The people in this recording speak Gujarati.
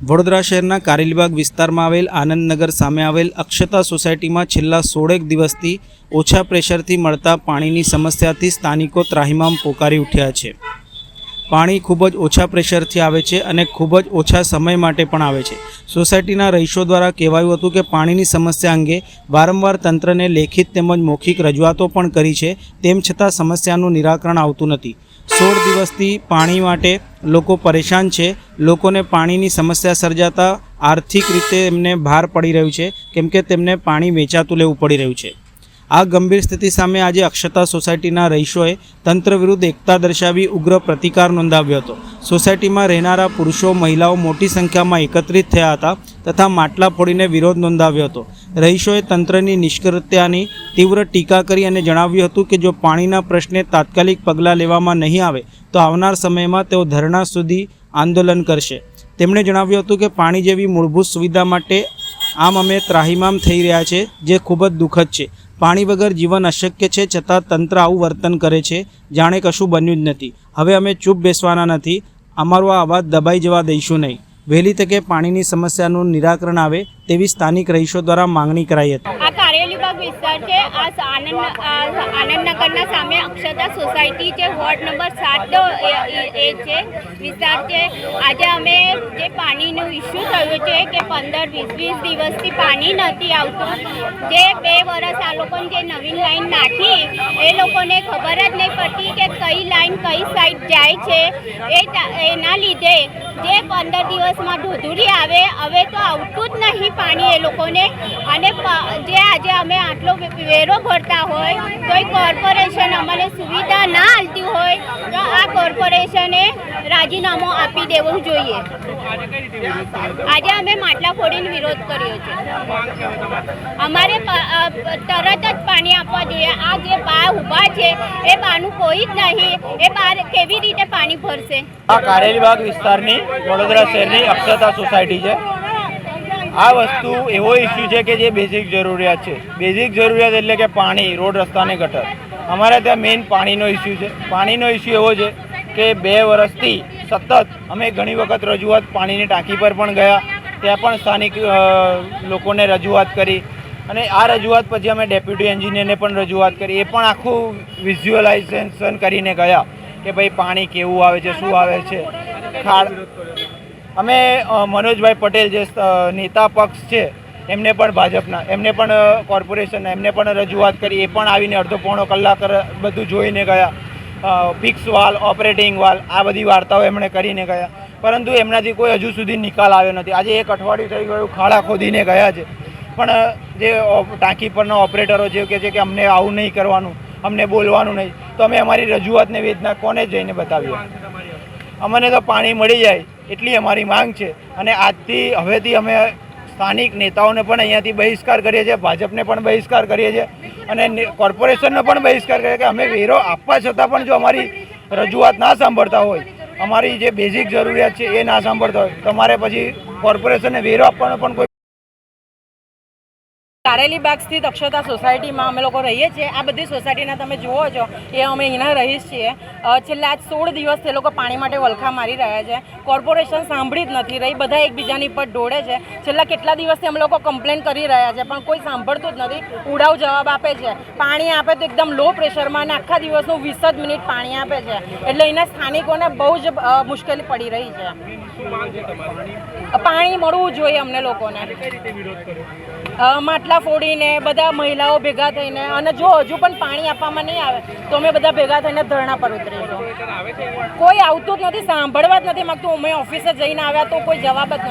વડોદરા શહેરના કારેલીબાગ વિસ્તારમાં આવેલ આનંદનગર સામે આવેલ અક્ષતા સોસાયટીમાં છેલ્લા સોળેક દિવસથી ઓછા પ્રેશરથી મળતા પાણીની સમસ્યાથી સ્થાનિકો ત્રાહિમામ પોકારી ઉઠ્યા છે. પાણી ખૂબ જ ઓછા પ્રેશરથી આવે છે અને ખૂબ જ ઓછા સમય માટે પણ આવે છે. સોસાયટીના રહીશો દ્વારા કહેવાયું હતું કે પાણીની સમસ્યા અંગે વારંવાર તંત્રને લેખિત તેમજ મૌખિક રજૂઆતો પણ કરી છે, તેમ છતાં સમસ્યાનું નિરાકરણ આવતું નથી. સોળ દિવસથી પાણી માટે લોકો પરેશાન છે. લોકોને પાણીની સમસ્યા સર્જાતા આર્થિક રીતે એમને ભાર પડી રહ્યું છે, કેમ કે તેમને પાણી વેચાતું લેવું પડી રહ્યું છે. આ ગંભીર સ્થિતિ સામે આજે અક્ષતા સોસાયટીના રહીશોએ તંત્ર વિરુદ્ધ એકતા દર્શાવી ઉગ્ર પ્રતિકાર નોંધાવ્યો હતો. સોસાયટીમાં રહેનારા પુરુષો, મહિલાઓ મોટી સંખ્યામાં એકત્રિત થયા હતા તથા માટલા ફોડીને વિરોધ નોંધાવ્યો હતો. રહીશોએ તંત્રની નિષ્ક્રિયતાની તીવ્ર ટીકા કરી અને જણાવ્યું હતું કે જો પાણીના પ્રશ્ને તાત્કાલિક પગલાં લેવામાં નહીં આવે, તો આવનાર સમયમાં તેઓ ધરણા સુધી આંદોલન કરશે. તેમણે જણાવ્યું હતું કે પાણી જેવી મૂળભૂત સુવિધા માટે આમ અમે ત્રાહિમામ થઈ રહ્યા છે, જે ખૂબ જ દુઃખદ છે. પાણી વગર જીવન અશક્ય છે, છતાં તંત્ર આવું વર્તન કરે છે, જાણે કશું બન્યું જ નથી. હવે અમે ચૂપ બેસવાના નથી. અમારો આ અવાજ દબાઈ જવા દઈશું નહીં. વહેલી તકે પાણીની સમસ્યાનું નિરાકરણ આવે તેવી સ્થાનિક રહીશો દ્વારા માંગણી કરાઈ હતી. વિસ્તાર છે. આ આનંદ આનંદનગરના સામે અક્ષતા સોસાયટી છે. વોર્ડ નંબર સાત એ છે. વિસ્તાર છે. આજે અમે જે પાણીનું ઇસ્યુ થયું છે કે પંદર વીસ વીસ દિવસથી પાણી નથી આવતું. જે બે વર્ષ આ લોકોને જે નવીન લાઈન નાખી, એ લોકોને ખબર જ નહીં પડતી કે કઈ લાઈન કઈ સાઈડ જાય છે. એ એના લીધે જે પંદર દિવસમાં ઢોધુરી આવે, હવે તો આવતું જ નહીં પાણી એ લોકોને. અને જે આજે અમે આટલો વેરો ભરતા હોય કોઈ કોર્પોરેશન અમને સુવિધા ના આપતી હોય, તો આ કોર્પોરેશને રાજીનામું આપી દેવું જોઈએ. આજે અમે માટલા ફોડીને વિરોધ કર્યો છે. અમારે તરત જ પાણી આપવા જોઈએ. આ જે બા ઊભા છે, એ બાનું કોઈ જ નહીં. એ બા કેવી રીતે પાણી ભરશે? આ કારેલીબાગ વિસ્તારની વડોદરા શહેરની અક્ષતા સોસાયટી છે. આ વસ્તુ એવો ઇસ્યુ છે કે જે બેઝિક જરૂરિયાત છે. બેઝિક જરૂરિયાત એટલે કે પાણી, રોડ રસ્તાને ગટર. અમારે ત્યાં મેઇન પાણીનો ઇસ્યુ છે. પાણીનો ઇસ્યુ એવો છે કે બે વર્ષથી સતત અમે ઘણી વખત રજૂઆત પાણીની ટાંકી પર પણ ગયા. ત્યાં પણ સ્થાનિક લોકોને રજૂઆત કરી. અને આ રજૂઆત પછી અમે ડેપ્યુટી એન્જિનિયરને પણ રજૂઆત કરી. એ પણ આખું વિઝ્યુઅલાઇઝેશન કરીને ગયા કે ભાઈ પાણી કેવું આવે છે, શું આવે છે. ખાડ અમે મનોજભાઈ પટેલ જે નેતા પક્ષ છે, એમને પણ ભાજપના, એમને પણ કોર્પોરેશનના એમને પણ રજૂઆત કરી, એ પણ આવીને અડધો પોણો કલાક બધું જોઈને ગયા. ફિક્સ વાલ ઓપરેટિંગ વાલ આ બધી વાર્તાઓ એમણે કરીને ગયા. પરંતુ એમનાથી કોઈ હજુ સુધી નિકાલ આવ્યો નથી. આજે એક અઠવાડિયું થઈ ગયું, ખાડા ખોદીને ગયા છે. પણ જે ટાંકી પરના ઓપરેટરો જે કહે છે કે અમને આવું નહીં કરવાનું, અમને બોલવાનું નહીં, તો અમે અમારી રજૂઆતને વેદના કોને જઈને બતાવીએ? અમને તો પાણી મળી જાય. એટલી અમારી માંગ છે. અને આજથી હવેથી અમે સ્થાનિક નેતાઓને પણ અહીંયાથી બહિષ્કાર કરીએ છીએ, ભાજપને પણ બહિષ્કાર કરીએ છીએ અને કોર્પોરેશનનો પણ બહિષ્કાર કરીએ કે અમે વેરો આપવા છતાં પણ જો અમારી રજૂઆત ના સાંભળતા હોય, અમારી જે બેઝિક જરૂરિયાત છે એ ના સાંભળતા હોય, તો અમારે પછી કોર્પોરેશનને વેરો આપવાનો પણ કોઈ કારેલી બાગ સ્થિત અક્ષરતા સોસાયટીમાં અમે લોકો રહીએ છીએ. આ બધી સોસાયટીના તમે જુઓ છો, એ અમે અહીંના રહીશ છીએ. છેલ્લા આજ સોળ દિવસ તે લોકો પાણી માટે વલખા મારી રહ્યા છે. કોર્પોરેશન સાંભળી જ નથી રહી. બધા એકબીજાની પર દોડે છે. છેલ્લા કેટલા દિવસથી અમે લોકો કમ્પ્લેન કરી રહ્યા છે, પણ કોઈ સાંભળતું જ નથી. ઉડાવ જવાબ આપે છે. પાણી આપે તો એકદમ લો પ્રેશરમાં અને આખા દિવસનું વીસ જ મિનિટ પાણી આપે છે. એટલે એના સ્થાનિકોને બહુ જ મુશ્કેલી પડી રહી છે. પાણી મળવું જોઈએ અમને લોકોને. માટલા ફોડીને બધા મહિલાઓ ભેગા થઈને અને જો હજુ પણ પાણી આપવામાં નહીં આવે, તો અમે બધા ભેગા થઈને ધરણા પર ઉતરીશું. કોઈ આવતું જ નથી, સાંભળવા જ નથી માગતું. અમે ઓફિસે જઈને આવ્યા તો કોઈ જવાબ જ